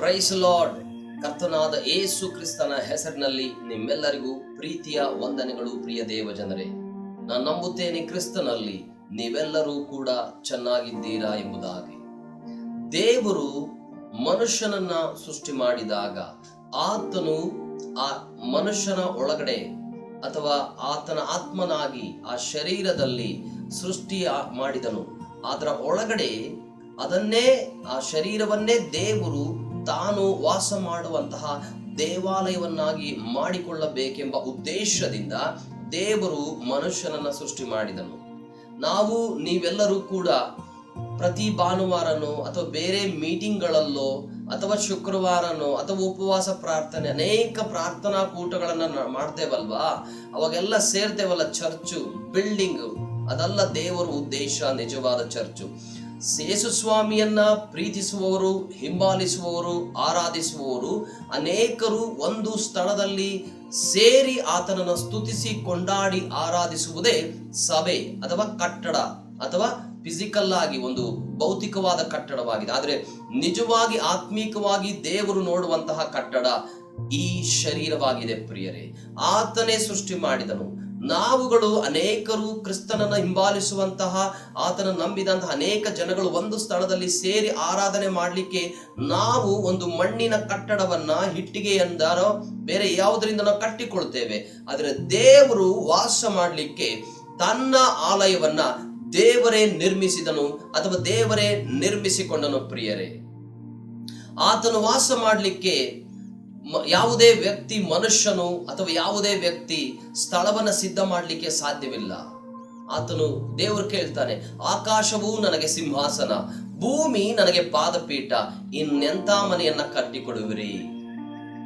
Price lord ಕರ್ತನಾದ ಏಸು ಕ್ರಿಸ್ತನ ಹೆಸರಿನಲ್ಲಿ ನಿಮ್ಮೆಲ್ಲರಿಗೂ ಪ್ರೀತಿಯ ವಂದನೆಗಳು ಪ್ರಿಯ ದೇವ ಜನರೇ ನಾನು ನಂಬುತ್ತೇನೆ ಕ್ರಿಸ್ತನಲ್ಲಿ ನೀವೆಲ್ಲರೂ ಕೂಡ ಚೆನ್ನಾಗಿದ್ದೀರಾ ಎಂಬುದಾಗಿ. ದೇವರು ಮನುಷ್ಯನನ್ನ ಸೃಷ್ಟಿ ಮಾಡಿದಾಗ ಆತನು ಆ ಮನುಷ್ಯನ ಒಳಗಡೆ ಅಥವಾ ಆತನ ಆತ್ಮನಾಗಿ ಆ ಶರೀರದಲ್ಲಿ ಸೃಷ್ಟಿ ಮಾಡಿದನು. ಅದರ ಒಳಗಡೆ ಅದನ್ನೇ ಆ ಶರೀರವನ್ನೇ ದೇವರು ತಾನು ವಾಸ ಮಾಡುವಂತಹ ದೇವಾಲಯವನ್ನಾಗಿ ಮಾಡಿಕೊಳ್ಳಬೇಕೆಂಬ ಉದ್ದೇಶದಿಂದ ದೇವರು ಮನುಷ್ಯನನ್ನ ಸೃಷ್ಟಿ ಮಾಡಿದನು. ನಾವು ನೀವೆಲ್ಲರೂ ಕೂಡ ಪ್ರತಿ ಭಾನುವಾರನೋ ಅಥವಾ ಬೇರೆ ಮೀಟಿಂಗ್ಗಳಲ್ಲೋ ಅಥವಾ ಶುಕ್ರವಾರನೋ ಅಥವಾ ಉಪವಾಸ ಪ್ರಾರ್ಥನೆ ಅನೇಕ ಪ್ರಾರ್ಥನಾ ಕೂಟಗಳನ್ನ ಮಾಡ್ತೇವಲ್ವಾ? ಅವಾಗೆಲ್ಲ ಸೇರ್ತೇವಲ್ಲ ಚರ್ಚು, ಬಿಲ್ಡಿಂಗ್. ಅದಲ್ಲ ದೇವರ ಉದ್ದೇಶ, ನಿಜವಾದ ಚರ್ಚು. ಯೇಸು ಸ್ವಾಮಿಯನ್ನ ಪ್ರೀತಿಸುವವರು, ಹಿಂಬಾಲಿಸುವವರು, ಆರಾಧಿಸುವವರು ಅನೇಕರು ಒಂದು ಸ್ಥಳದಲ್ಲಿ ಸೇರಿ ಆತನನ್ನು ಸ್ತುತಿಸಿ ಕೊಂಡಾಡಿ ಆರಾಧಿಸುವುದೇ ಸಭೆ ಅಥವಾ ಕಟ್ಟಡ ಅಥವಾ ಫಿಸಿಕಲ್ ಆಗಿ ಒಂದು ಭೌತಿಕವಾದ ಕಟ್ಟಡವಾಗಿದೆ. ಆದರೆ ನಿಜವಾಗಿ ಆತ್ಮೀಕವಾಗಿ ದೇವರು ನೋಡುವಂತಹ ಕಟ್ಟಡ ಈ ಶರೀರವಾಗಿದೆ ಪ್ರಿಯರೇ. ಆತನೇ ಸೃಷ್ಟಿ ಮಾಡಿದನು. ನಾವುಗಳು ಅನೇಕರು ಕ್ರಿಸ್ತನನ್ನು ಹಿಂಬಾಲಿಸುವಂತಹ ಆತನ ನಂಬಿದಂತಹ ಅನೇಕ ಜನಗಳು ಒಂದು ಸ್ಥಳದಲ್ಲಿ ಸೇರಿ ಆರಾಧನೆ ಮಾಡಲಿಕ್ಕೆ ನಾವು ಒಂದು ಮಣ್ಣಿನ ಕಟ್ಟಡವನ್ನ ಇಟ್ಟಿಗೆಯಿಂದಾರೋ ಬೇರೆ ಯಾವುದರಿಂದ ನಾವು ಕಟ್ಟಿಕೊಳ್ತೇವೆ. ಆದರೆ ದೇವರು ವಾಸ ಮಾಡಲಿಕ್ಕೆ ತನ್ನ ಆಲಯವನ್ನ ದೇವರೇ ನಿರ್ಮಿಸಿದನು ಅಥವಾ ದೇವರೇ ನಿರ್ಮಿಸಿಕೊಂಡನು, ಪ್ರಿಯರೇ. ಆತನು ವಾಸ ಮಾಡಲಿಕ್ಕೆ ಯಾವುದೇ ವ್ಯಕ್ತಿ ಮನುಷ್ಯನು ಅಥವಾ ಯಾವುದೇ ವ್ಯಕ್ತಿ ಸ್ಥಳವನ್ನ ಸಿದ್ಧ ಮಾಡಲಿಕ್ಕೆ ಸಾಧ್ಯವಿಲ್ಲ. ಆತನು ದೇವರು ಕೇಳ್ತಾನೆ, ಆಕಾಶವು ನನಗೆ ಸಿಂಹಾಸನ, ಭೂಮಿ ನನಗೆ ಪಾದಪೀಠ, ಇನ್ನೆಂಥ ಮನೆಯನ್ನ ಕಟ್ಟಿಕೊಡುವಿರಿ?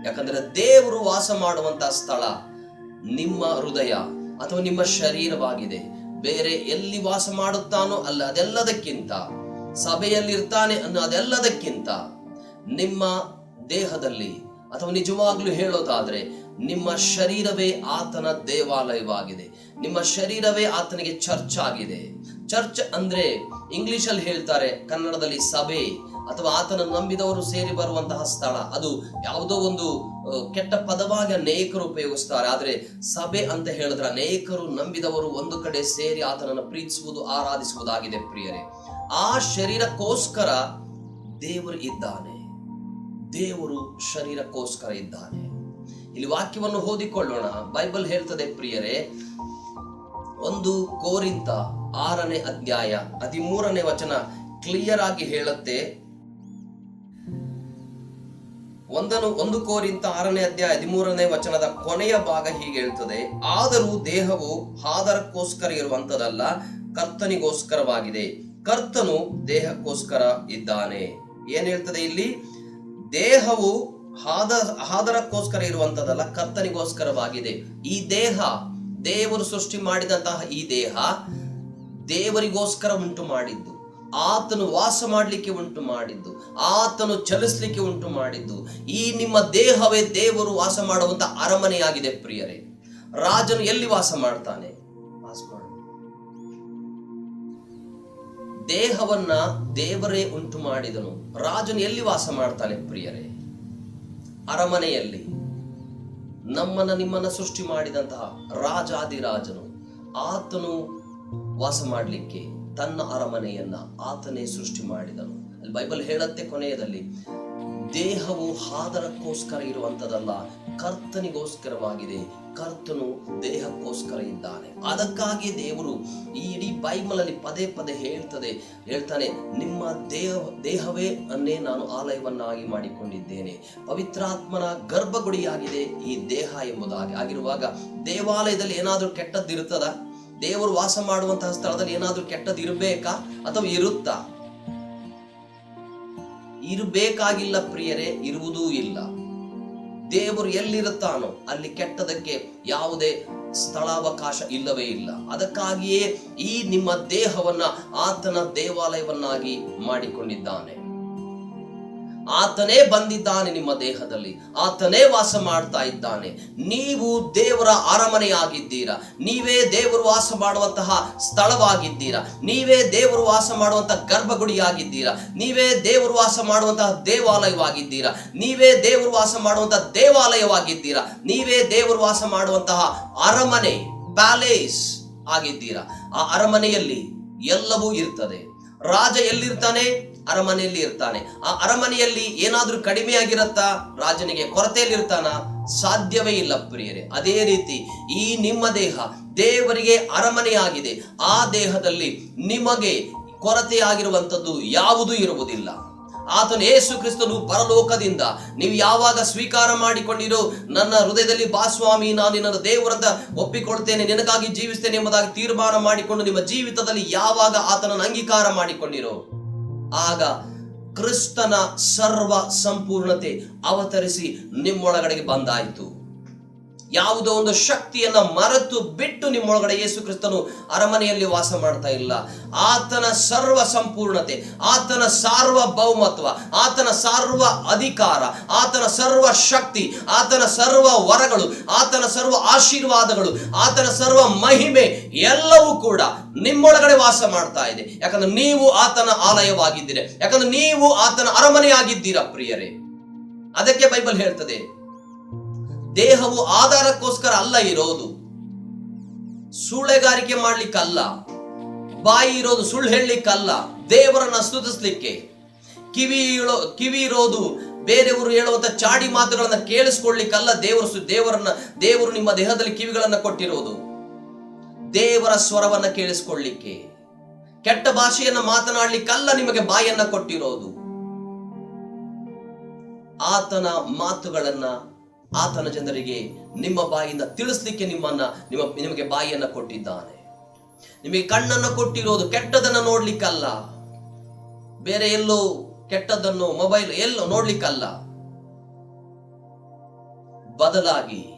ಯಾಕಂದ್ರೆ ದೇವರು ವಾಸ ಮಾಡುವಂತ ಸ್ಥಳ ನಿಮ್ಮ ಹೃದಯ ಅಥವಾ ನಿಮ್ಮ ಶರೀರವಾಗಿದೆ. ಬೇರೆ ಎಲ್ಲಿ ವಾಸ ಮಾಡುತ್ತಾನೋ ಅಲ್ಲ, ಅದೆಲ್ಲದಕ್ಕಿಂತ, ಸಭೆಯಲ್ಲಿರ್ತಾನೆ ಅನ್ನೋ ಅದೆಲ್ಲದಕ್ಕಿಂತ ನಿಮ್ಮ ದೇಹದಲ್ಲಿ ಅಥವಾ ನಿಜವಾಗ್ಲೂ ಹೇಳೋದಾದ್ರೆ, ನಿಮ್ಮ ಶರೀರವೇ ಆತನ ದೇವಾಲಯವಾಗಿದೆ. ನಿಮ್ಮ ಶರೀರವೇ ಆತನಿಗೆ ಚರ್ಚ್ ಆಗಿದೆ. ಚರ್ಚ್ ಅಂದ್ರೆ ಇಂಗ್ಲಿಷ್ ಅಲ್ಲಿ ಹೇಳ್ತಾರೆ, ಕನ್ನಡದಲ್ಲಿ ಸಭೆ, ಅಥವಾ ಆತನ ನಂಬಿದವರು ಸೇರಿ ಬರುವಂತಹ ಸ್ಥಳ. ಅದು ಯಾವುದೋ ಒಂದು ಕೆಟ್ಟ ಪದವಾಗಿ ಅನೇಕರು ಉಪಯೋಗಿಸ್ತಾರೆ. ಆದ್ರೆ ಸಭೆ ಅಂತ ಹೇಳಿದ್ರೆ ಅನೇಕರು ನಂಬಿದವರು ಒಂದು ಕಡೆ ಸೇರಿ ಆತನನ್ನು ಪ್ರೀತಿಸುವುದು, ಆರಾಧಿಸುವುದಾಗಿದೆ ಪ್ರಿಯರೇ. ಆ ಶರೀರಕ್ಕೋಸ್ಕರ ದೇವರು ಇದ್ದಾನೆ. ದೇವರು ಶರೀರಕ್ಕೋಸ್ಕರ ಇದ್ದಾನೆ. ಇಲ್ಲಿ ವಾಕ್ಯವನ್ನು ಓದಿಕೊಳ್ಳೋಣ. ಬೈಬಲ್ ಹೇಳ್ತದೆ, ಪ್ರಿಯರೇ, ಒಂದು ಕೋರಿಂತ ಆರನೇ ಅಧ್ಯಾಯ ಹದಿಮೂರನೇ ವಚನ ಕ್ಲಿಯರ್ ಆಗಿ ಹೇಳುತ್ತೆ. ಒಂದನು, ಒಂದು ಕೋರಿಂತ ಆರನೇ ಅಧ್ಯಾಯ ಹದಿಮೂರನೇ ವಚನದ ಕೊನೆಯ ಭಾಗ ಹೀಗೆ ಹೇಳ್ತದೆ. ಆದರೂ ದೇಹವು ಆಧಾರಕ್ಕೋಸ್ಕರ ಇರುವಂತದಲ್ಲ, ಕರ್ತನಿಗೋಸ್ಕರವಾಗಿದೆ. ಕರ್ತನು ದೇಹಕ್ಕೋಸ್ಕರ ಇದ್ದಾನೆ. ಏನ್ ಹೇಳ್ತದೆ ಇಲ್ಲಿ? ದೇಹವು ಹಾದ ಆಧಾರಕ್ಕೋಸ್ಕರ ಇರುವಂತದಲ್ಲ ಕರ್ತನಿಗೋಸ್ಕರವಾಗಿದೆ. ಈ ದೇಹ, ದೇವರು ಸೃಷ್ಟಿ ಮಾಡಿದಂತಹ ಈ ದೇಹ ದೇವರಿಗೋಸ್ಕರ ಉಂಟು ಮಾಡಿದ್ದು. ಆತನು ವಾಸ ಮಾಡಲಿಕ್ಕೆ ಉಂಟು ಮಾಡಿದ್ದು. ಆತನು ಚಲಿಸ್ಲಿಕ್ಕೆ ಉಂಟು ಮಾಡಿದ್ದು. ಈ ನಿಮ್ಮ ದೇಹವೇ ದೇವರು ವಾಸ ಮಾಡುವಂತ ಅರಮನೆಯಾಗಿದೆ ಪ್ರಿಯರೇ. ರಾಜನು ಎಲ್ಲಿ ವಾಸ ಮಾಡ್ತಾನೆ? ದೇಹವನ್ನ ದೇವರೇ ಉಂಟು ಮಾಡಿದನು. ರಾಜನು ಎಲ್ಲಿ ವಾಸ ಮಾಡ್ತಾನೆ ಪ್ರಿಯರೇ? ಅರಮನೆಯಲ್ಲಿ. ನಮ್ಮನ್ನ ನಿಮ್ಮನ್ನ ಸೃಷ್ಟಿ ಮಾಡಿದಂತಹ ರಾಜಾದಿರಾಜನು ಆತನು ವಾಸ ಮಾಡಲಿಕ್ಕೆ ತನ್ನ ಅರಮನೆಯನ್ನ ಆತನೇ ಸೃಷ್ಟಿ ಮಾಡಿದನು. ಬೈಬಲ್ ಹೇಳತ್ತೆ ಕೊನೆಯದಲ್ಲಿ ದೇಹವು ಹಾದರಕ್ಕೋಸ್ಕರ ಇರುವಂತದಲ್ಲ ಕರ್ತನಿಗೋಸ್ಕರವಾಗಿದೆ. ಕರ್ತನು ದೇಹಕ್ಕೋಸ್ಕರ ಇದ್ದಾನೆ. ಅದಕ್ಕಾಗಿ ದೇವರು ಈ ಇಡೀ ಬೈಬಲ್ ಅಲ್ಲಿ ಪದೇ ಪದೇ ಹೇಳ್ತದೆ, ಹೇಳ್ತಾನೆ, ನಿಮ್ಮ ದೇಹ, ದೇಹವೇ ಅನ್ನೇ ನಾನು ಆಲಯವನ್ನಾಗಿ ಮಾಡಿಕೊಂಡಿದ್ದೇನೆ. ಪವಿತ್ರಾತ್ಮನ ಗರ್ಭಗುಡಿಯಾಗಿದೆ ಈ ದೇಹ ಎಂಬುದಾಗಿ. ಆಗಿರುವಾಗ ದೇವಾಲಯದಲ್ಲಿ ಏನಾದರೂ ಕೆಟ್ಟದ್ದಿರುತ್ತದ? ದೇವರು ವಾಸ ಮಾಡುವಂತಹ ಸ್ಥಳದಲ್ಲಿ ಏನಾದರೂ ಕೆಟ್ಟದ್ದು ಇರಬೇಕಾ ಅಥವಾ ಇರುತ್ತಾ? ಇರಬೇಕಾಗಿಲ್ಲ ಪ್ರಿಯರೇ, ಇರುವುದೂ ಇಲ್ಲ. ದೇವರು ಎಲ್ಲಿರುತ್ತಾನೋ, ಅಲ್ಲಿ ಕೆಟ್ಟದಕ್ಕೆ ಯಾವುದೇ ಸ್ಥಳಾವಕಾಶ ಇಲ್ಲವೇ ಇಲ್ಲ. ಅದಕ್ಕಾಗಿಯೇ ಈ ನಿಮ್ಮ ದೇಹವನ್ನ ಆತನ ದೇವಾಲಯವನ್ನಾಗಿ ಮಾಡಿಕೊಂಡಿದ್ದಾನೆ. ಆತನೇ ಬಂದಿದ್ದಾನೆ ನಿಮ್ಮ ದೇಹದಲ್ಲಿ, ಆತನೇ ವಾಸ ಮಾಡ್ತಾ ಇದ್ದಾನೆ. ನೀವು ದೇವರ ಅರಮನೆಯಾಗಿದ್ದೀರಾ, ನೀವೇ ದೇವರು ವಾಸ ಮಾಡುವಂತಹ ಸ್ಥಳವಾಗಿದ್ದೀರಾ, ನೀವೇ ದೇವರು ವಾಸ ಮಾಡುವಂತಹ ಗರ್ಭಗುಡಿಯಾಗಿದ್ದೀರಾ, ನೀವೇ ದೇವರು ವಾಸ ಮಾಡುವಂತಹ ದೇವಾಲಯವಾಗಿದ್ದೀರಾ, ನೀವೇ ದೇವರು ವಾಸ ಮಾಡುವಂತಹ ದೇವಾಲಯವಾಗಿದ್ದೀರಾ, ನೀವೇ ದೇವರು ವಾಸ ಮಾಡುವಂತಹ ಅರಮನೆ, ಪ್ಯಾಲೇಸ್ ಆಗಿದ್ದೀರಾ. ಆ ಅರಮನೆಯಲ್ಲಿ ಎಲ್ಲವೂ ಇರ್ತದೆ. ರಾಜ ಎಲ್ಲಿರ್ತಾನೆ? ಅರಮನೆಯಲ್ಲಿ ಇರ್ತಾನೆ. ಆ ಅರಮನೆಯಲ್ಲಿ ಏನಾದ್ರೂ ಕಡಿಮೆ ಆಗಿರತ್ತಾ ರಾಜನಿಗೆ ಕೊರತೆಯಲ್ಲಿರ್ತಾನ? ಸಾಧ್ಯವೇ ಇಲ್ಲ ಪ್ರಿಯರೇ. ಅದೇ ರೀತಿ ಈ ನಿಮ್ಮ ದೇಹ ದೇವರಿಗೆ ಅರಮನೆಯಾಗಿದೆ. ಆ ದೇಹದಲ್ಲಿ ನಿಮಗೆ ಕೊರತೆಯಾಗಿರುವಂಥದ್ದು ಯಾವುದೂ ಇರುವುದಿಲ್ಲ. ಆತನು ಯೇಸು ಕ್ರಿಸ್ತನು ಪರಲೋಕದಿಂದ, ನೀವು ಯಾವಾಗ ಸ್ವೀಕಾರ ಮಾಡಿಕೊಂಡಿರೋ ನನ್ನ ಹೃದಯದಲ್ಲಿ ಬಾಸ್ವಾಮಿ ನಾನು ನಿನ್ನ ದೇವರಂತ ಒಪ್ಪಿಕೊಳ್ತೇನೆ, ನಿನಗಾಗಿ ಜೀವಿಸ್ತೇನೆ ಎಂಬುದಾಗಿ ತೀರ್ಮಾನ ಮಾಡಿಕೊಂಡು ನಿಮ್ಮ ಜೀವಿತದಲ್ಲಿ ಯಾವಾಗ ಆತನನ್ನು ಅಂಗೀಕಾರ ಮಾಡಿಕೊಂಡಿರೋ? ಆಗ ಕ್ರಿಸ್ತನ ಸರ್ವ ಸಂಪೂರ್ಣತೆ ಅವತರಿಸಿ ನಿಮ್ಮೊಳಗಡೆಗೆ ಬಂದಾಯಿತು. ಯಾವುದೋ ಒಂದು ಶಕ್ತಿಯನ್ನ ಮರೆತು ಬಿಟ್ಟು ನಿಮ್ಮೊಳಗಡೆ ಯೇಸು ಕ್ರಿಸ್ತನು ಅರಮನೆಯಲ್ಲಿ ವಾಸ ಮಾಡ್ತಾ ಇಲ್ಲ. ಆತನ ಸರ್ವ ಸಂಪೂರ್ಣತೆ, ಆತನ ಸಾರ್ವಭೌಮತ್ವ ಆತನ ಸರ್ವ ಅಧಿಕಾರ, ಆತನ ಸರ್ವ ಶಕ್ತಿ, ಆತನ ಸರ್ವ ವರಗಳು, ಆತನ ಸರ್ವ ಆಶೀರ್ವಾದಗಳು, ಆತನ ಸರ್ವ ಮಹಿಮೆ ಎಲ್ಲವೂ ಕೂಡ ನಿಮ್ಮೊಳಗಡೆ ವಾಸ ಮಾಡ್ತಾ ಇದೆ. ಯಾಕಂದ್ರೆ ನೀವು ಆತನ ಆಲಯವಾಗಿದ್ದೀರಿ. ಯಾಕಂದ್ರೆ ನೀವು ಆತನ ಅರಮನೆಯಾಗಿದ್ದೀರಾ ಪ್ರಿಯರೇ. ಅದಕ್ಕೆ ಬೈಬಲ್ ಹೇಳ್ತದೆ ದೇಹವು ಆಧಾರಕ್ಕೋಸ್ಕರ ಅಲ್ಲ ಇರೋದು. ಸುಳ್ಳೆಗಾರಿಕೆ ಮಾಡ್ಲಿಕ್ಕಲ್ಲ. ಬಾಯಿ ಇರೋದು ಸುಳ್ಳು ಹೇಳಲಿಕ್ಕಲ್ಲ. ದೇವರನ್ನ ಸ್ತುತಿಸ್ಲಿಕ್ಕೆ. ಕಿವಿ ಕಿವಿ ಇರೋದು ಬೇರೆಯವರು ಹೇಳುವಂತ ಚಾಡಿ ಮಾತುಗಳನ್ನ ಕೇಳಿಸ್ಕೊಳ್ಳಿಕ್ಕಲ್ಲ ದೇವರು ದೇವರನ್ನ ದೇವರು ನಿಮ್ಮ ದೇಹದಲ್ಲಿ ಕಿವಿಗಳನ್ನ ಕೊಟ್ಟಿರೋದು. ದೇವರ ಸ್ವರವನ್ನ ಕೇಳಿಸ್ಕೊಳ್ಳಿಕ್ಕೆ. ಕೆಟ್ಟ ಭಾಷೆಯನ್ನ ಮಾತನಾಡ್ಲಿಕ್ಕಲ್ಲ ನಿಮಗೆ ಬಾಯನ್ನ ಕೊಟ್ಟಿರೋದು. ಆತನ ಮಾತುಗಳನ್ನ ಆತನ ಜನರಿಗೆ ನಿಮ್ಮ ಬಾಯಿಂದ ತಿಳಿಸ್ಲಿಕ್ಕೆ ನಿಮ್ಮನ್ನ, ನಿಮ್ಮ, ನಿಮಗೆ ಬಾಯಿಯನ್ನ ಕೊಟ್ಟಿದ್ದಾನೆ. ನಿಮಗೆ ಕಣ್ಣನ್ನು ಕೊಟ್ಟಿರೋದು ಕೆಟ್ಟದನ್ನ ನೋಡ್ಲಿಕ್ಕಲ್ಲ. ಬೇರೆ ಎಲ್ಲೋ ಕೆಟ್ಟದನ್ನು ಮೊಬೈಲ್ ಎಲ್ಲೋ ನೋಡ್ಲಿಕ್ಕಲ್ಲ. ಬದಲಾಗಿ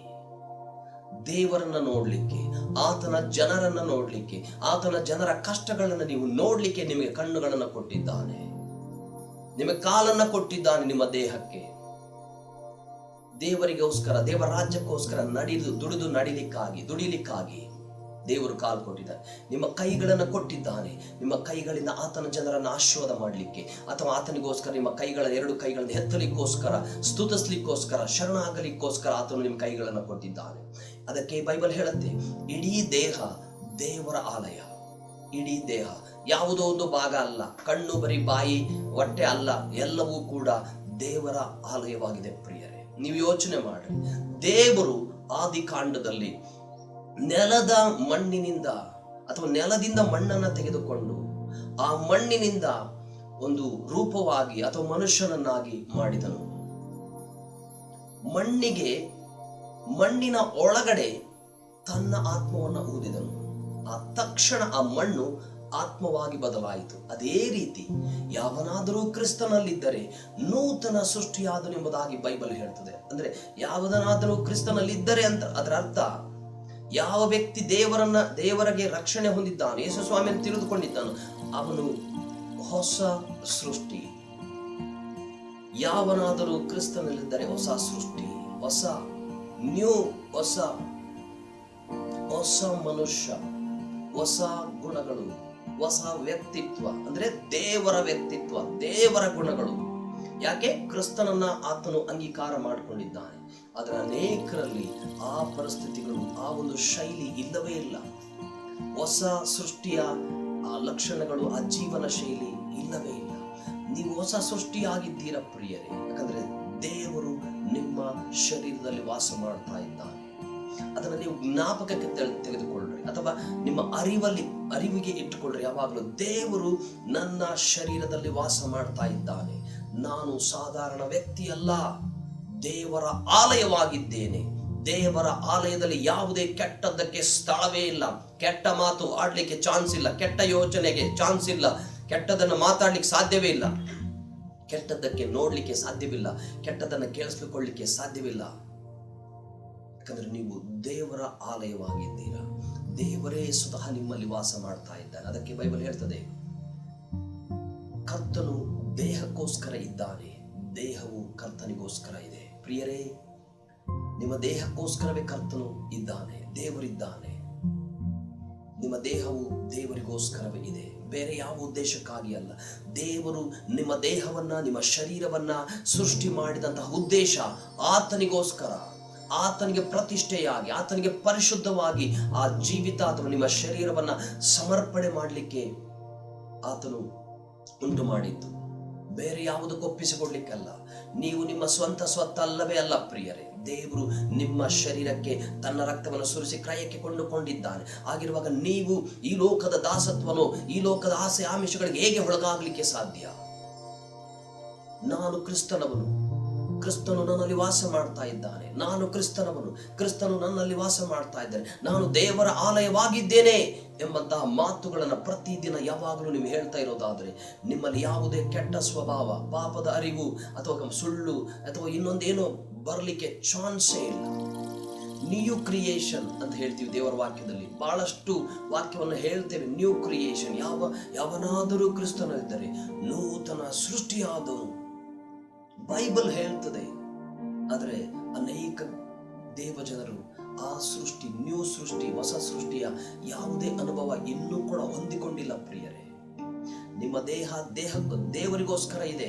ದೇವರನ್ನ ನೋಡ್ಲಿಕ್ಕೆ, ಆತನ ಜನರನ್ನ ನೋಡ್ಲಿಕ್ಕೆ, ಆತನ ಜನರ ಕಷ್ಟಗಳನ್ನು ನೀವು ನೋಡ್ಲಿಕ್ಕೆ ನಿಮಗೆ ಕಣ್ಣುಗಳನ್ನು ಕೊಟ್ಟಿದ್ದಾನೆ. ನಿಮಗೆ ಕಾಲನ್ನ ಕೊಟ್ಟಿದ್ದಾನೆ ನಿಮ್ಮ ದೇಹಕ್ಕೆ. ದೇವರಿಗೋಸ್ಕರ ದೇವರ ರಾಜ್ಯಕ್ಕೋಸ್ಕರ ನಡಿದು, ದುಡಿದು ನಡಿಲಿಕ್ಕಾಗಿ, ದುಡಿಲಿಕ್ಕಾಗಿ ದೇವರು ಕಾಲು ಕೊಟ್ಟಿದ್ದಾರೆ. ನಿಮ್ಮ ಕೈಗಳನ್ನು ಕೊಟ್ಟಿದ್ದಾನೆ. ನಿಮ್ಮ ಕೈಗಳಿಂದ ಆತನ ಜನರನ್ನು ಆಶೀರ್ವಾದ ಮಾಡಲಿಕ್ಕೆ ಅಥವಾ ಆತನಿಗೋಸ್ಕರ ನಿಮ್ಮ ಕೈಗಳ ಎರಡು ಕೈಗಳನ್ನು ಎತ್ತಲಿಕ್ಕೋಸ್ಕರ, ಸ್ತುತಿಸ್ಲಿಕ್ಕೋಸ್ಕರ, ಶರಣಾಗಲಿಕ್ಕೋಸ್ಕರ ಆತನು ನಿಮ್ಮ ಕೈಗಳನ್ನು ಕೊಟ್ಟಿದ್ದಾನೆ. ಅದಕ್ಕೆ ಬೈಬಲ್ ಹೇಳುತ್ತೆ, ಇಡೀ ದೇಹ ದೇವರ ಆಲಯ. ಇಡೀ ದೇಹ. ಯಾವುದೋ ಒಂದು ಭಾಗ ಅಲ್ಲ, ಕಣ್ಣು, ಬರಿ ಬಾಯಿ, ಹೊಟ್ಟೆ ಅಲ್ಲ, ಎಲ್ಲವೂ ಕೂಡ ದೇವರ ಆಲಯವಾಗಿದೆ ಪ್ರಿಯರೇ. ನೀವು ಯೋಚನೆ ಮಾಡಿ. ದೇವರು ಆದಿಕಾಂಡದಲ್ಲಿ ನೆಲದ ಮಣ್ಣಿನಿಂದ ಅಥವಾ ನೆಲದಿಂದ ಮಣ್ಣನ್ನ ತೆಗೆದುಕೊಂಡು ಆ ಮಣ್ಣಿನಿಂದ ಒಂದು ರೂಪವಾಗಿ ಅಥವಾ ಮನುಷ್ಯನನ್ನಾಗಿ ಮಾಡಿದನು. ಮಣ್ಣಿಗೆ ಮಣ್ಣಿನ ಒಳಗಡೆ ತನ್ನ ಆತ್ಮವನ್ನು ಊದಿದನು. ಆ ತಕ್ಷಣ ಆ ಮಣ್ಣು ಆತ್ಮವಾಗಿ ಬದಲಾಯಿತು. ಅದೇ ರೀತಿ ಯಾವನಾದರೂ ಕ್ರಿಸ್ತನಲ್ಲಿದ್ದರೆ ನೂತನ ಸೃಷ್ಟಿಯಾದನು ಎಂಬುದಾಗಿ ಬೈಬಲ್ ಹೇಳ್ತದೆ. ಅಂದ್ರೆ ಯಾವದನಾದರೂ ಕ್ರಿಸ್ತನಲ್ಲಿದ್ದರೆ ಅಂತ ಅದರ ಅರ್ಥ ಯಾವ ವ್ಯಕ್ತಿ ದೇವರನ್ನ, ದೇವರಿಗೆ ರಕ್ಷಣೆ ಹೊಂದಿದ್ದಾನೆ, ಯೇಸು ಸ್ವಾಮಿಯನ್ನು ತಿಳಿದುಕೊಂಡಿದ್ದಾನು ಅವನು ಹೊಸ ಸೃಷ್ಟಿ. ಯಾವನಾದರೂ ಕ್ರಿಸ್ತನಲ್ಲಿದ್ದರೆ ಹೊಸ ಸೃಷ್ಟಿ, ಹೊಸ ನ್ಯೂ, ಹೊಸ ಹೊಸ ಮನುಷ್ಯ, ಹೊಸ ಗುಣಗಳು. ಹೊಸ ವ್ಯಕ್ತಿತ್ವ, ಅಂದ್ರೆ ದೇವರ ವ್ಯಕ್ತಿತ್ವ, ದೇವರ ಗುಣಗಳು. ಯಾಕೆ? ಕ್ರಿಸ್ತನನ್ನ ಆತನು ಅಂಗೀಕಾರ ಮಾಡಿಕೊಂಡಿದ್ದಾನೆ. ಅದರ ಅನೇಕರಲ್ಲಿ ಆ ಪರಿಸ್ಥಿತಿಗಳು, ಆ ಒಂದು ಶೈಲಿ ಇಲ್ಲವೇ ಇಲ್ಲ. ಹೊಸ ಸೃಷ್ಟಿಯ, ಆ ಲಕ್ಷಣಗಳು, ಆ ಜೀವನ ಶೈಲಿ ಇಲ್ಲವೇ ಇಲ್ಲ. ನೀವು ಹೊಸ ಸೃಷ್ಟಿಯಾಗಿದ್ದೀರ ಪ್ರಿಯರೇ. ಯಾಕಂದ್ರೆ ದೇವರು ನಿಮ್ಮ ಶರೀರದಲ್ಲಿ ವಾಸ ಮಾಡ್ತಾ ಇದ್ದಾನೆ. ಅದನ್ನು ನೀವು ಜ್ಞಾಪಕಕ್ಕೆ ತೆಗೆ- ತೆಗೆದುಕೊಳ್ಳ್ರಿ, ಅಥವಾ ನಿಮ್ಮ ಅರಿವಲ್ಲಿ, ಅರಿವಿಗೆ ಇಟ್ಟುಕೊಳ್ಳ್ರಿ. ಯಾವಾಗಲೂ ದೇವರು ನನ್ನ ಶರೀರದಲ್ಲಿ ವಾಸ ಮಾಡ್ತಾ ಇದ್ದಾನೆ. ನಾನು ಸಾಧಾರಣ ವ್ಯಕ್ತಿ ಅಲ್ಲ ದೇವರ ಆಲಯವಾಗಿದ್ದೇನೆ. ದೇವರ ಆಲಯದಲ್ಲಿ ಯಾವುದೇ ಕೆಟ್ಟದ್ದಕ್ಕೆ ಸ್ಥಳವೇ ಇಲ್ಲ. ಕೆಟ್ಟ ಮಾತು ಆಡ್ಲಿಕ್ಕೆ ಚಾನ್ಸ್ ಇಲ್ಲ. ಕೆಟ್ಟ ಯೋಚನೆಗೆ ಚಾನ್ಸ್ ಇಲ್ಲ. ಕೆಟ್ಟದನ್ನು ಮಾತಾಡ್ಲಿಕ್ಕೆ ಸಾಧ್ಯವೇ ಇಲ್ಲ. ಕೆಟ್ಟದ್ದಕ್ಕೆ ನೋಡ್ಲಿಕ್ಕೆ ಸಾಧ್ಯವಿಲ್ಲ. ಕೆಟ್ಟದನ್ನು ಕೇಳಿಸ್ಕೊಳ್ಳಿಕ್ಕೆ ಸಾಧ್ಯವಿಲ್ಲ. ಯಾಕಂದ್ರೆ ನೀವು ದೇವರ ಆಲಯವಾಗಿದ್ದೀರಾ. ದೇವರೇ ಸ್ವತಃ ನಿಮ್ಮಲ್ಲಿ ವಾಸ ಮಾಡ್ತಾ ಇದ್ದಾನೆ. ಅದಕ್ಕೆ ಬೈಬಲ್ ಹೇಳ್ತದೆ, ಕರ್ತನು ದೇಹಕ್ಕೋಸ್ಕರ ಇದ್ದಾನೆ. ದೇಹವು ಕರ್ತನಿಗೋಸ್ಕರ ಇದೆ. ಪ್ರಿಯರೇ, ನಿಮ್ಮ ದೇಹಕ್ಕೋಸ್ಕರವೇ ಕರ್ತನು ಇದ್ದಾನೆ. ದೇವರಿದ್ದಾನೆ. ನಿಮ್ಮ ದೇಹವು ದೇವರಿಗೋಸ್ಕರವೇ ಇದೆ. ಬೇರೆ ಯಾವ ಉದ್ದೇಶಕ್ಕಾಗಿ ಅಲ್ಲ. ದೇವರು ನಿಮ್ಮ ದೇಹವನ್ನ, ನಿಮ್ಮ ಶರೀರವನ್ನ ಸೃಷ್ಟಿ ಮಾಡಿದಂತಹ ಉದ್ದೇಶ ಆತನಿಗೋಸ್ಕರ. ಆತನಿಗೆ ಪ್ರತಿಷ್ಠೆಯಾಗಿ, ಆತನಿಗೆ ಪರಿಶುದ್ಧವಾಗಿ ಆ ಜೀವಿತ ಅಥವಾ ನಿಮ್ಮ ಶರೀರವನ್ನ ಸಮರ್ಪಣೆ ಮಾಡಲಿಕ್ಕೆ ಆತನು ಉಂಟು ಮಾಡಿದ್ದು. ಬೇರೆ ಯಾವುದಕ್ಕೂ ಒಪ್ಪಿಸಿಕೊಡ್ಲಿಕ್ಕಲ್ಲ. ನೀವು ನಿಮ್ಮ ಸ್ವಂತ ಸ್ವತ್ತ ಅಲ್ಲವೇ ಅಲ್ಲ ಪ್ರಿಯರೇ. ದೇವರು ನಿಮ್ಮ ಶರೀರಕ್ಕೆ ತನ್ನ ರಕ್ತವನ್ನು ಸುರಿಸಿ ಕ್ರಯಕ್ಕೆ ಕೊಂಡುಕೊಂಡಿದ್ದಾನೆ. ಆಗಿರುವಾಗ ನೀವು ಈ ಲೋಕದ ದಾಸತ್ವನು, ಈ ಲೋಕದ ಆಸೆ ಆಮಿಷಗಳಿಗೆ ಹೇಗೆ ಒಳಗಾಗಲಿಕ್ಕೆ ಸಾಧ್ಯ? ನಾನು ಕ್ರಿಸ್ತನವನು. ಕ್ರಿಸ್ತನು ನನ್ನಲ್ಲಿ ವಾಸ ಮಾಡ್ತಾ ಇದ್ದಾನೆ. ನಾನು ಕ್ರಿಸ್ತನವನು. ಕ್ರಿಸ್ತನು ನನ್ನಲ್ಲಿ ವಾಸ ಮಾಡ್ತಾ ಇದ್ದಾನೆ. ನಾನು ದೇವರ ಆಲಯವಾಗಿದ್ದೇನೆ ಎಂಬಂತಹ ಮಾತುಗಳನ್ನು ಪ್ರತಿದಿನ ಯಾವಾಗಲೂ ನೀವು ಹೇಳ್ತಾ ಇರೋದಾದರೆ, ನಿಮ್ಮಲ್ಲಿ ಯಾವುದೇ ಕೆಟ್ಟ ಸ್ವಭಾವ, ಪಾಪದ ಅರಿವು ಅಥವಾ ಸುಳ್ಳು ಅಥವಾ ಇನ್ನೊಂದೇನೋ ಬರಲಿಕ್ಕೆ ಚಾನ್ಸೇ ಇಲ್ಲ. ನ್ಯೂ ಕ್ರಿಯೇಷನ್ ಅಂತ ಹೇಳ್ತೀವಿ ದೇವರ ವಾಕ್ಯದಲ್ಲಿ. ಬಹಳಷ್ಟು ವಾಕ್ಯವನ್ನು ಹೇಳ್ತೇವೆ. ನ್ಯೂ ಕ್ರಿಯೇಷನ್ ಯಾವ, ಯಾವನಾದರೂ ಕ್ರಿಸ್ತನಲ್ಲಿದ್ದರೆ ನೂತನ ಸೃಷ್ಟಿಯಾದವನು. ಬೈಬಲ್ ಹೇಳ್ತದೆ. ಆದರೆ ಅನೇಕ ದೇವಜನರು ಆ ಸೃಷ್ಟಿ, ನ್ಯೂ ಸೃಷ್ಟಿ, ಹೊಸ ಸೃಷ್ಟಿಯ ಯಾವುದೇ ಅನುಭವ ಇನ್ನೂ ಕೂಡ ಹೊಂದಿಕೊಂಡಿಲ್ಲ ಪ್ರಿಯರೇ. ನಿಮ್ಮ ದೇಹ ದೇಹಕ್ಕೂ ದೇವರಿಗೋಸ್ಕರ ಇದೆ.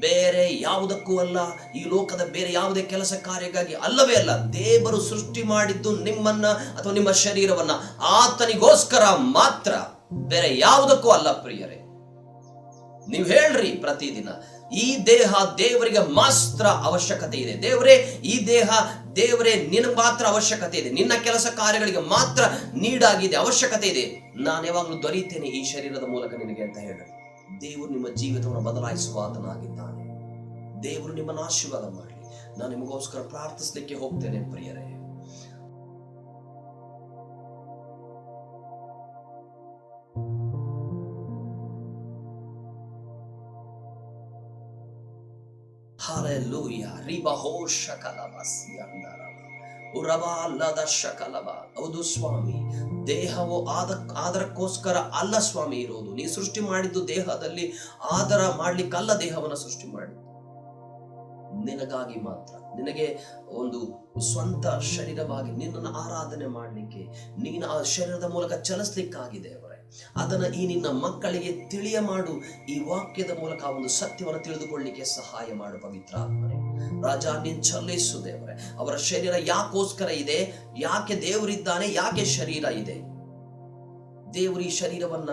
ಬೇರೆ ಯಾವುದಕ್ಕೂ ಅಲ್ಲ, ಈ ಲೋಕದ ಬೇರೆ ಯಾವುದೇ ಕೆಲಸ ಕಾರ್ಯಕ್ಕಾಗಿ ಅಲ್ಲವೇ ಅಲ್ಲ. ದೇವರು ಸೃಷ್ಟಿ ಮಾಡಿದ್ದು ನಿಮ್ಮನ್ನ ಅಥವಾ ನಿಮ್ಮ ಶರೀರವನ್ನ ಆತನಿಗೋಸ್ಕರ ಮಾತ್ರ. ಬೇರೆ ಯಾವುದಕ್ಕೂ ಅಲ್ಲ ಪ್ರಿಯರೇ. ನೀವು ಹೇಳ್ರಿ ಪ್ರತಿದಿನ. ಈ ದೇಹ ದೇವರಿಗೆ ಮಾತ್ರ ಅವಶ್ಯಕತೆ ಇದೆ. ದೇವರೇ, ಈ ದೇಹ ದೇವರೇ ನಿನ್ನ ಮಾತ್ರ ಅವಶ್ಯಕತೆ ಇದೆ. ನಿನ್ನ ಕೆಲಸ ಕಾರ್ಯಗಳಿಗೆ ಮಾತ್ರ ನೀಡಾಗಿದೆ, ಅವಶ್ಯಕತೆ ಇದೆ. ನಾನು ಯಾವಾಗಲೂ ದೊರೆಯುತ್ತೇನೆ ಈ ಶರೀರದ ಮೂಲಕ ನಿನಗೆ ಅಂತ ಹೇಳಿ ದೇವರು ನಿಮ್ಮ ಜೀವಿತವನ್ನು ಬದಲಾಯಿಸುವ ದೇವರು ನಿಮ್ಮನ್ನು ಆಶೀರ್ವಾದ ಮಾಡಲಿ. ನಾನು ನಿಮಗೋಸ್ಕರ ಪ್ರಾರ್ಥಿಸ್ಲಿಕ್ಕೆ ಹೋಗ್ತೇನೆ ಪ್ರಿಯರೇ. Hallelujah. Riba ho shakalabasi ಅಂದರವ. ಅಲ್ಲದ ಶಕಲವ ಹೌದು ಸ್ವಾಮಿ. ದೇಹವು ಆದ ಆದರಕ್ಕೋಸ್ಕರ ಅಲ್ಲ ಸ್ವಾಮಿ ಇರೋದು. ನೀ ಸೃಷ್ಟಿ ಮಾಡಿದ್ದು ದೇಹದಲ್ಲಿ ಆದರ ಮಾಡ್ಲಿಕ್ಕಲ್ಲ ದೇಹವನ್ನ ಸೃಷ್ಟಿ ಮಾಡಿ ನಿನಗಾಗಿ ಮಾತ್ರ. ನಿನಗೆ ಒಂದು ಸ್ವಂತ ಶರೀರವಾಗಿ ನಿನ್ನನ್ನು ಆರಾಧನೆ ಮಾಡಲಿಕ್ಕೆ, ನೀನು ಆ ಶರೀರದ ಮೂಲಕ ಚಲಿಸ್ಲಿಕ್ಕಾಗಿದೆ ಅವರೇ ಅದನ್ನ ಈ ನಿನ್ನ ಮಕ್ಕಳಿಗೆ ತಿಳಿಯ ಮಾಡು. ಈ ವಾಕ್ಯದ ಮೂಲಕ ಆ ಒಂದು ಸತ್ಯವನ್ನು ತಿಳಿದುಕೊಳ್ಳಿಕ್ಕೆ ಸಹಾಯ ಮಾಡು ಪವಿತ್ರ ರಾಜ, ನೀನ್ ಚಲಿಸು ದೇವರೇ. ಅವರ ಶರೀರ ಯಾಕೋಸ್ಕರ ಇದೆ? ಯಾಕೆ ದೇವರಿದ್ದಾನೆ? ಯಾಕೆ ಶರೀರ ಇದೆ? ದೇವರು ಈ ಶರೀರವನ್ನ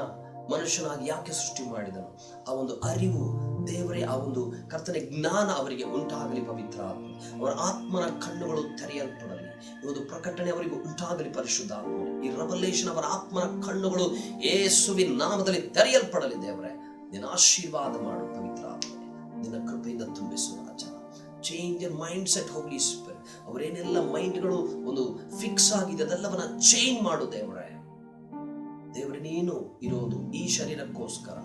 ಮನುಷ್ಯನಾಗಿ ಯಾಕೆ ಸೃಷ್ಟಿ ಮಾಡಿದನು? ಆ ಒಂದು ಅರಿವು ದೇವರೇ, ಆ ಒಂದು ಕರ್ತನೆ ಜ್ಞಾನ ಅವರಿಗೆ ಉಂಟಾಗಲಿ ಪವಿತ್ರ ಅವರ ಆತ್ಮನ ಕಣ್ಣುಗಳು ತೆರೆಯಲ್ಪಡಲಿ. ಈ ಒಂದು ಪ್ರಕಟಣೆ ಅವರಿಗೆ ಉಂಟಾಗಲಿ ಪರಿಶುದ್ಧ. ಈ ರೆವಲ್ಯೂಷನ್ ಅವರ ಆತ್ಮನ ಕಣ್ಣುಗಳು ಯೇಸುವಿನ ನಾಮದಲ್ಲಿ ತೆರೆಯಲ್ಪಡಲಿ ದೇವರೇ. ನಿನ್ನ ಆಶೀರ್ವಾದ ಮಾಡು ಪವಿತ್ರ ನಿನ್ನ ಕೃಪೆಯಿಂದ ತುಂಬಿಸು ರಾಜ. ಚೇಂಜ್ ಯರ್ ಮೈಂಡ್ ಸೆಟ್ ಹೋಗ್ಲಿ ಅವರೇನೆಲ್ಲ ಮೈಂಡ್ಗಳು ಒಂದು ಫಿಕ್ಸ್ ಆಗಿದೆ, ಅದೆಲ್ಲವನ್ನ ಚೇಂಜ್ ಮಾಡು ದೇವರೇ. ದೇವರೇ, ನೀನು ಇರೋದು ಈ ಶರೀರಕ್ಕೋಸ್ಕರ.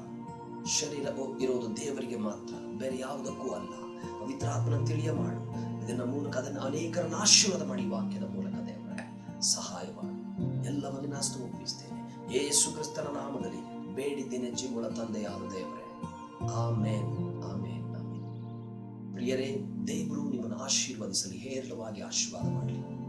ಶರೀರ ಇರೋದು ದೇವರಿಗೆ ಮಾತ್ರ. ಬೇರೆ ಯಾವುದಕ್ಕೂ ಅಲ್ಲ. ಪವಿತ್ರಾತ್ಮನ ತಿಳಿಯ ಮಾಡು. ಇದನ್ನ ಮೂಲಕ ಅದನ್ನ ಅನೇಕರನ್ನ ಆಶೀರ್ವಾದ ಮಾಡಿ ವಾಕ್ಯದ ಮೂಲಕ ದೇವರೇ ಸಹಾಯ ಮಾಡಿ ಎಲ್ಲವನ್ನ ನಾಸ್ತು ಒಪ್ಪಿಸ್ತೇನೆ. ಯೇಸು ಕ್ರಿಸ್ತನ ನಾಮದಲ್ಲಿ ಬೇಡಿದ್ದೇನೆ ತಂದೆ ತಂದೆಯಾದ ದೇವರೇ. ಆಮೇನ್ ಆಮೇನ್ ಆಮೇನ್. ಪ್ರಿಯರೇ, ದೇವರು ನಿಮ್ಮನ್ನು ಆಶೀರ್ವದಿಸಲಿ, ಹೇರಳವಾಗಿ ಆಶೀರ್ವಾದ ಮಾಡಲಿ.